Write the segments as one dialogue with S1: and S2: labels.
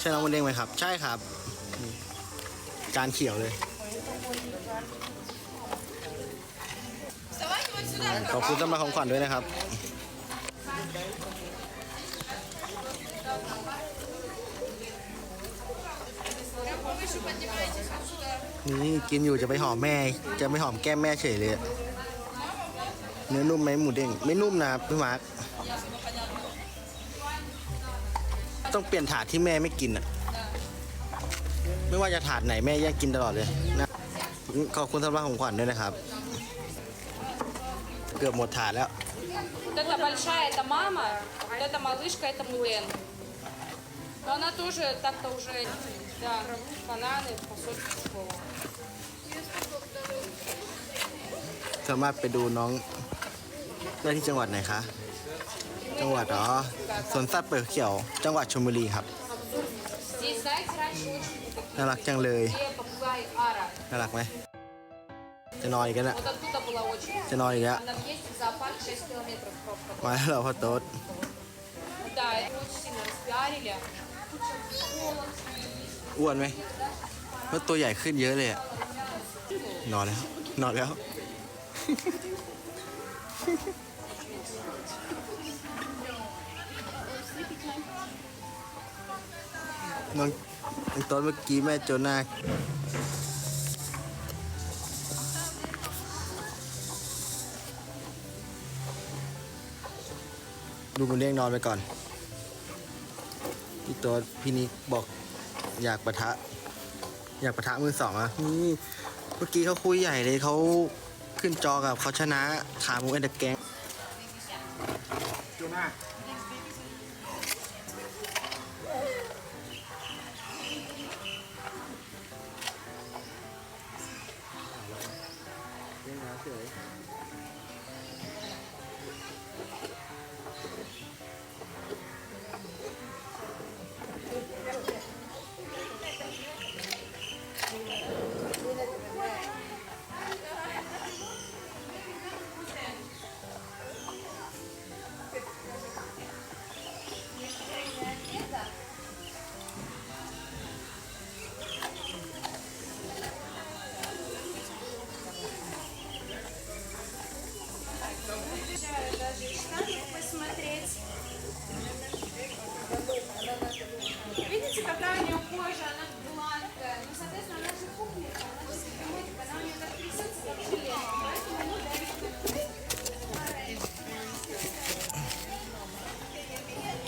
S1: ใช่น้องมันเด้งไหมครับ ใช่ครับนี่จานเขียวเลยขอบคุณสำหรับของขวัญด้วยนะครับนี่กินอยู่จะไปหอมแม่ จะไปหอมแก้มแม่เฉยเลยอะเนื้อนุ่มไหมหมูเด้งไม่นุ่มนะครับพี่มาร์ค ต้องเปลี่ยนถาดที่แม่ไม่กินอ่ะ ไม่ว่าจะถาดไหนแม่แย่งกินตลอดเลยนะขอบคุณสำหรับของขวัญด้วยนะครับ เกือบหมดถาดแล้ว
S2: Вот эта большая, это мама, вот эта малышка, это Мулен. Но она тоже так-то уже, да, бананы, посольки в школу.
S1: สามารถไปดูน้องได้ที่จังหวัดไหนคะ จังหวัดอ๋อสวนสัตว์เปิดเขียว จังหวัดชลบุรีครับ
S2: Здесь, знаете, раньше очень
S1: น่ารักจังเลย
S2: где попугай Ара.
S1: น่ารักไหม จะนอนอีกแล้วนะ
S2: Вот оттуда была очень.
S1: จะนอนอีกแล้ว
S2: Она ездит в зоопарк 6 километров пробка.
S1: มาแล้วเหราพ่อโต๊ด
S2: Да, это очень сильно распиарили.
S1: อ้วนไหมว่าตัวใหญ่ขึ้นเยอะเลยอะนอนแล้ว นอนแล้ว น้องน้องโต๊ดเมื่อกี้แม่โจนาดูมันเลี้ยงนอนไปก่อน พี่ต๊ดพี่นิกบอกอยากประทะ อยากประทะมือสองอะนี่เมื่อกี้เขาคุยใหญ่เลยเขา ขึ้นจอกับเขาชนะขาหมูเอ็นเดอร์แก๊ง
S2: จูน่า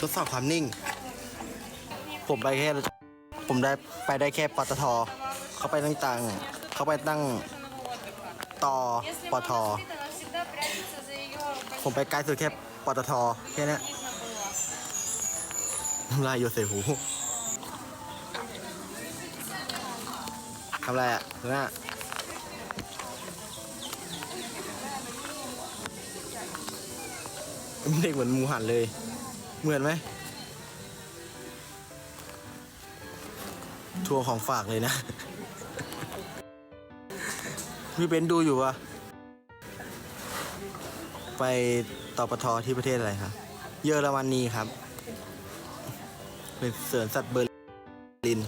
S1: ทดสอบความนิ่ง ผมไปแค่ ผมได้ไปได้แค่ปตทเขาไปตั้งตังเขาไปตั้งต่อป
S2: ตท
S1: ผมไปไกลสุดแค่ปตทแค่นี้ทำลายโยเซหูทำไรอะหน้าเด็กเหมือนมูหันเลย เหมือนไหมทัวร์ของฝากเลยนะ พี่เบนดูอยู่ปะไปต่อปทที่ประเทศอะไรครับ เยอรมนีครับ เป็นสวนสัตว์เบอร์ลิน